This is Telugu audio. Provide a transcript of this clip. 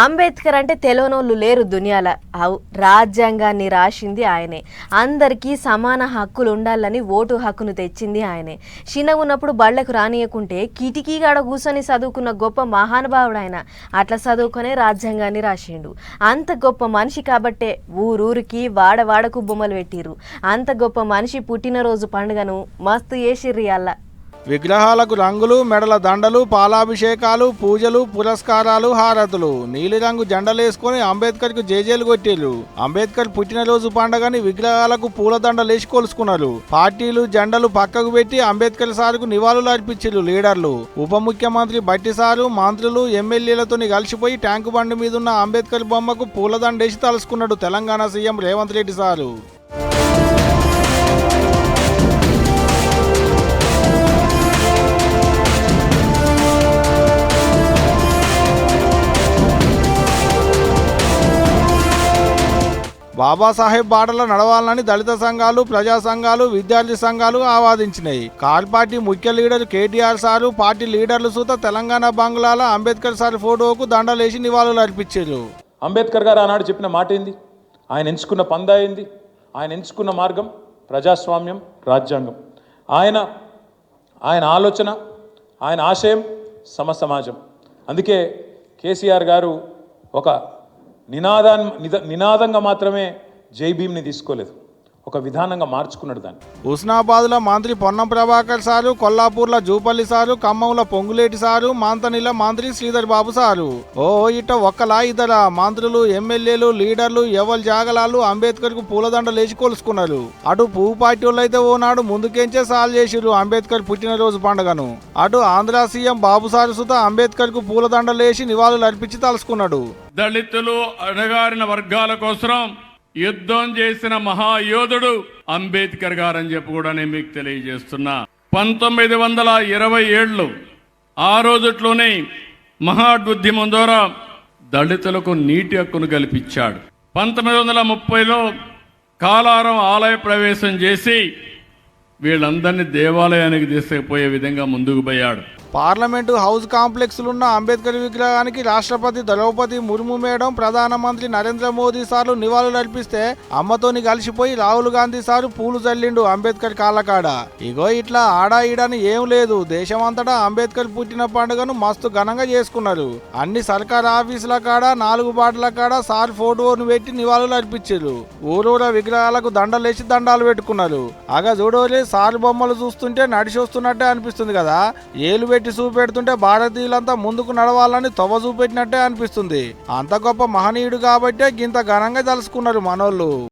అంబేద్కర్ అంటే తెలియనోళ్ళు లేరు దునియాల. రాజ్యాంగాన్ని రాసింది ఆయనే. అందరికీ సమాన హక్కులు ఉండాలని ఓటు హక్కును తెచ్చింది ఆయనే. చిన్నగున్నప్పుడు బళ్ళకు రానియకుంటే కిటికీ గాడ కూర్చొని చదువుకున్న గొప్ప మహానుభావుడు ఆయన అట్లా చదువుకునే రాజ్యాంగాన్ని రాసిండు. అంత గొప్ప మనిషి కాబట్టే ఊరూరికి వాడవాడకు బొమ్మలు పెట్టిరు అంత గొప్ప మనిషి పుట్టినరోజు పండుగను మస్తు చేసిర్రు అల్ల. విగ్రహాలకు రంగులు మెడల దండలు పాలాభిషేకాలు పూజలు పురస్కారాలు హారతులు. నీలిరంగు జెండలేసుకుని అంబేద్కర్కు జేజేలు కొట్టిర్రు. అంబేద్కర్ పుట్టినరోజు పండగని విగ్రహాలకు పూలదండలేసి కొలుసుకున్నారు. పార్టీలు జెండలు పక్కకు పెట్టి అంబేద్కర్ సార్కు నివాళులు అర్పించారు లీడర్లు. ఉప ముఖ్యమంత్రి బట్టి సారు మంత్రులు ఎమ్మెల్యేలతోని కలిసిపోయి ట్యాంకు బండి మీదున్న అంబేద్కర్ బొమ్మకు పూలదండేసి తలుసుకున్నాడు తెలంగాణ సీఎం రేవంత్ రెడ్డి సారు. బాబాసాహెబ్ బాటలో నడవాలని దళిత సంఘాలు ప్రజా సంఘాలు విద్యార్థి సంఘాలు ఆవాదించినాయి. కాల్ పార్టీ ముఖ్య లీడర్ కేటీఆర్ సారు పార్టీ లీడర్లు సూత తెలంగాణ బంగ్లాల అంబేద్కర్ సార్ ఫోటోకు దండలేసి నివాళులు అర్పించారు. అంబేద్కర్ గారు ఆనాడు చెప్పిన మాట ఏంది? ఆయన ఎంచుకున్న పందా ఏంది? ఆయన ఎంచుకున్న మార్గం ప్రజాస్వామ్యం రాజ్యాంగం. ఆయన ఆయన ఆలోచన ఆయన ఆశయం సమ సమాజం. అందుకే కేసీఆర్ గారు ఒక నినాదాన్ నిద- నినాదంగా మాత్రమే జై భీమ్ని తీసుకోలేదు. ఒక విధానంగా మార్చుకున్నాడు దాన్ని. హుస్నాబాద్లో మంత్రి పొన్నం ప్రభాకర్ సారు కొల్లాపూర్ జూపల్లి సారు ఖమ్మంలో పొంగులేటి సారు మాంతనిల మంత్రి శ్రీధర్ బాబు సారు. ఓ ఇట ఒక్కలా ఇద్దరా మంత్రులు ఎమ్మెల్యేలు లీడర్లు ఎవరి జాగలాలు అంబేద్కర్కు పూలదండ లేచి కొలుసుకున్నారు. అటు పువ్వు పార్టీ వాళ్ళు అయితే ఓనాడు ముందుకేంచే సాల్ చేసిరు అంబేద్కర్ పుట్టినరోజు పండుగను. అటు ఆంధ్ర సీఎం బాబు సారు సుత అంబేద్కర్కు పూలదండ లేచి నివాళులు అర్పించి తలుసుకున్నాడు. దళితులు అణగారిన వర్గాల కోసం యుద్ధం చేసిన మహాయోధుడు అంబేద్కర్ గారని చెప్పి కూడా నేను మీకు తెలియజేస్తున్నా. పంతొమ్మిది వందల ఇరవై ఏళ్ళు ఆ రోజుట్లోనే మహాద్యుద్యమం ద్వారా దళితులకు నీటి హక్కును కల్పించాడు. పంతొమ్మిది వందల ముప్పైలో కాలారం ఆలయ ప్రవేశం చేసి వీళ్ళందరినీ దేవాలయానికి తీసుకుపోయే విధంగా ముందుకు పోయాడు. పార్లమెంటు హౌస్ కాంప్లెక్స్లో ఉన్న అంబేద్కర్ విగ్రహానికి రాష్ట్రపతి ద్రౌపది ముర్ము మేడం ప్రధానమంత్రి నరేంద్ర మోదీ సార్లు నివాళులు అర్పిస్తే అమ్మతోని కలిసిపోయి రాహుల్ గాంధీ సారు పూలు చల్లిండు అంబేద్కర్ కాళ్ళకాడ. ఇగో ఇట్లా ఆడా ఈడని ఏం లేదు. దేశమంతటా అంబేద్కర్ పుట్టిన పండుగను మస్తు ఘనంగా చేసుకున్నారు. అన్ని సర్కార్ ఆఫీసుల కాడ నాలుగు బాటల కాడ సార్ ఫోటోను పెట్టి నివాళులు అర్పించారు. ఊరూర విగ్రహాలకు దండలేసి దండాలు పెట్టుకున్నారు. అగ చూడోలే సార్ బొమ్మలు చూస్తుంటే నడిచి వస్తున్నట్టే అనిపిస్తుంది కదా. ఏలు పెట్టి చూపెడుతుంటే భారతీయులంతా ముందుకు నడవాలని తొవ్వ చూపెట్టినట్టే అనిపిస్తుంది. అంత గొప్ప మహనీయుడు కాబట్టే గింత ఘనంగా తలుసుకున్నారు మనోళ్ళు.